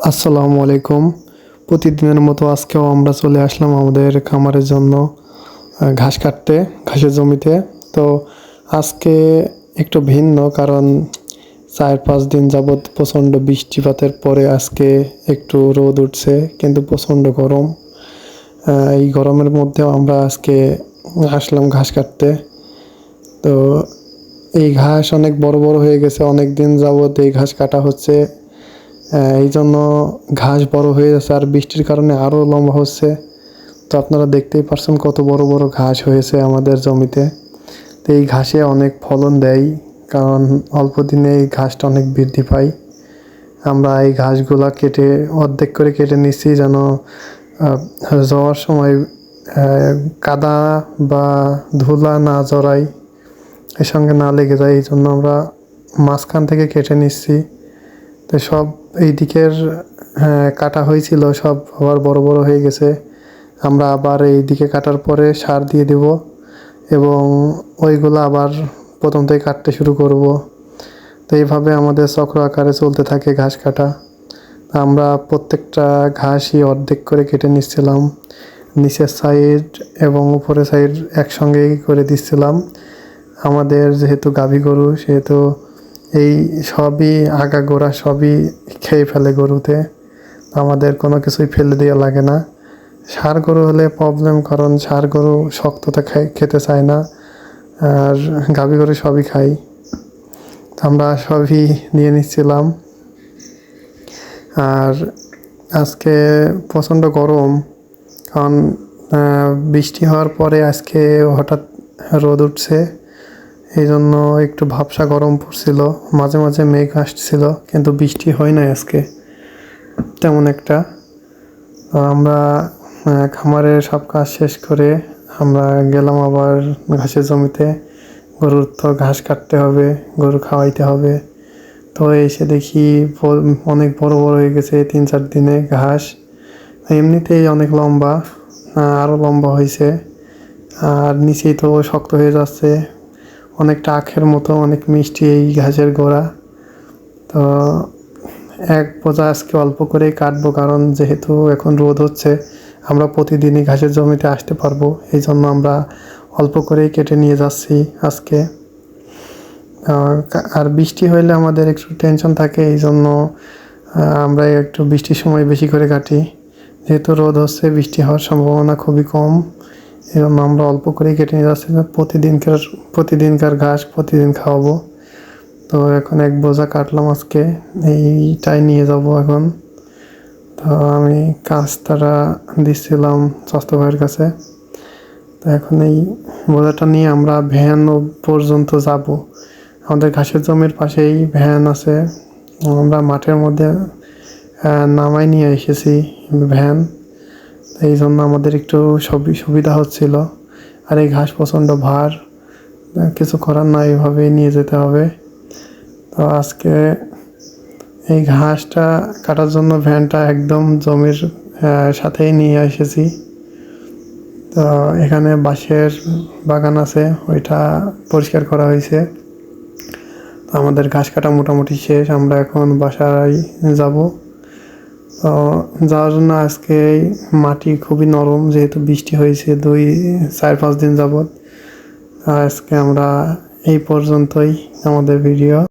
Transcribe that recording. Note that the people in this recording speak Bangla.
আসসালামু আলাইকুম। প্রতিদিনের মতো আজকেও আমরা চলে আসলাম আমাদের খামারের জন্য ঘাস কাটতে, ঘাসের জমিতে। তো আজকে একটু ভিন্ন, কারণ চার পাঁচ দিন যাবৎ প্রচণ্ড বৃষ্টিপাতের পরে আজকে একটু রোদ উঠছে, কিন্তু প্রচণ্ড গরম। এই গরমের মধ্যেও আমরা আজকে আসলাম ঘাস কাটতে। তো এই ঘাস অনেক বড় বড় হয়ে গেছে, অনেক দিন যাবৎ এই ঘাস কাটা হচ্ছে। এই জন্য ঘাস বড় হয়ে যাচ্ছে আর বৃষ্টির কারণে আরও লম্বা হচ্ছে। তো আপনারা দেখতেই পারছেন কত বড় বড় ঘাস হয়েছে আমাদের জমিতে। তো এই ঘাসে অনেক ফলন দেয়, কারণ অল্প দিনে এই ঘাসটা অনেক বৃদ্ধি পায়। আমরা এই ঘাসগুলা কেটে, অর্ধেক করে কেটে নিচ্ছি যেন যাওয়ার সময় কাদা বা ধুলা না জড়ায়, এর সঙ্গে না লেগে যায়। এই জন্য আমরা মাঝখান থেকে কেটে নিচ্ছি। তো সব এই দিকের হ্যাঁ, কাটা হয়েছিল সব আবার বড় বড় হয়ে গেছে। আমরা আবার এই দিকে কাটার পরে সার দিয়ে দেব এবং ওইগুলো আবার প্রথম থেকে কাটতে শুরু করব। তো এইভাবে আমাদের চক্র আকারে চলতে থাকে ঘাস কাটা। আমরা প্রত্যেকটা ঘাসই অর্ধেক করে কেটে নিচ্ছিলাম। নিচের সাইড এবং উপরের সাইড একসঙ্গেই করে দিচ্ছিলাম। আমাদের যেহেতু গাভী গরু সেহেতু এই সবই আগা গোড়া সবই খেয়ে ফেলে গরুতে। আমাদের কোনো কিছুই ফেলে দেওয়া লাগে না। সার গরু হলে প্রবলেম কারণ সার গরু শক্ততা খাই খেতে চায় না। আর গাভী গরু সবই খাই আমরা সবই নিয়ে নিচ্ছিলাম। আর আজকে প্রচণ্ড গরম। কারণ বৃষ্টি হওয়ার পরে আজকে হঠাৎ রোদ উঠছে। এই জন্য একটু ভাবসা গরম পড়ছিল, মাঝে মাঝে মেঘ আসছিল, কিন্তু বৃষ্টি হয় নাই আজকে। তেমন একটা। আমরা খামারের সব কাজ শেষ করে আমরা গেলাম আবার ঘাসের জমিতে। গরুর তো ঘাস কাটতে হবে, গরু খাওয়াইতে হবে। তো এসে দেখি অনেক বড় বড় হয়ে গেছে, তিন চার দিনে ঘাস। এমনিতেই অনেক লম্বা আরও লম্বা হয়েছে আর নিচেই তো শক্ত হয়ে যাচ্ছে অনেকটা আখের মতো, অনেক মিষ্টি এই ঘাসের গোড়া। তো এক বোঝা আজকে অল্প করেই কাটবো, কারণ যেহেতু এখন রোদ হচ্ছে, আমরা প্রতিদিনই ঘাসের জমিতে আসতে পারব। এই জন্য আমরা অল্প করেই কেটে নিয়ে যাচ্ছি আজকে। আর বৃষ্টি হইলে আমাদের একটু টেনশন থাকে, এই জন্য আমরা একটু বৃষ্টির সময় বেশি করে কাটি। যেহেতু রোদ হচ্ছে, বৃষ্টি হওয়ার সম্ভাবনা খুবই কম। জন্য আমরা অল্প করেই কেটে নিয়ে যাচ্ছি। প্রতিদিনকার প্রতিদিনকার ঘাস প্রতিদিন খাওয়াবো। তো এখন এক বোঝা কাটলাম আজকে। এইটাই নিয়ে যাব এখন। তো আমি কাজ তারা দিচ্ছিলাম স্বাস্থ্য ভাইয়ের কাছে। তো এখন এই বোঝাটা নিয়ে আমরা ভ্যান পর্যন্ত যাব। আমাদের ঘাসের জমির পাশেই ভ্যান আছে। আমরা মাঠের মধ্যে নামাই নিয়ে এসেছি ভ্যান। এই জন্য আমাদের একটু সবই সুবিধা হচ্ছিল। আর এই ঘাস প্রচণ্ড ভার কিছু করার না এইভাবেই নিয়ে যেতে হবে। তো আজকে এই ঘাসটা কাটার জন্য ভ্যানটা একদম জমির সাথেই নিয়ে এসেছি। তো এখানে বাঁশের বাগান আছে, ওইটা পরিষ্কার করা হয়েছে। আমাদের ঘাস কাটা মোটামুটি শেষ, আমরা এখন বাসায় যাব। তো যাওয়ার জন্য আজকে মাটি খুবই নরম, যেহেতু বৃষ্টি হয়েছে দুই, চার, পাঁচ দিন যাবৎ। আজকে আমরা এই পর্যন্তই আমাদের ভিডিও।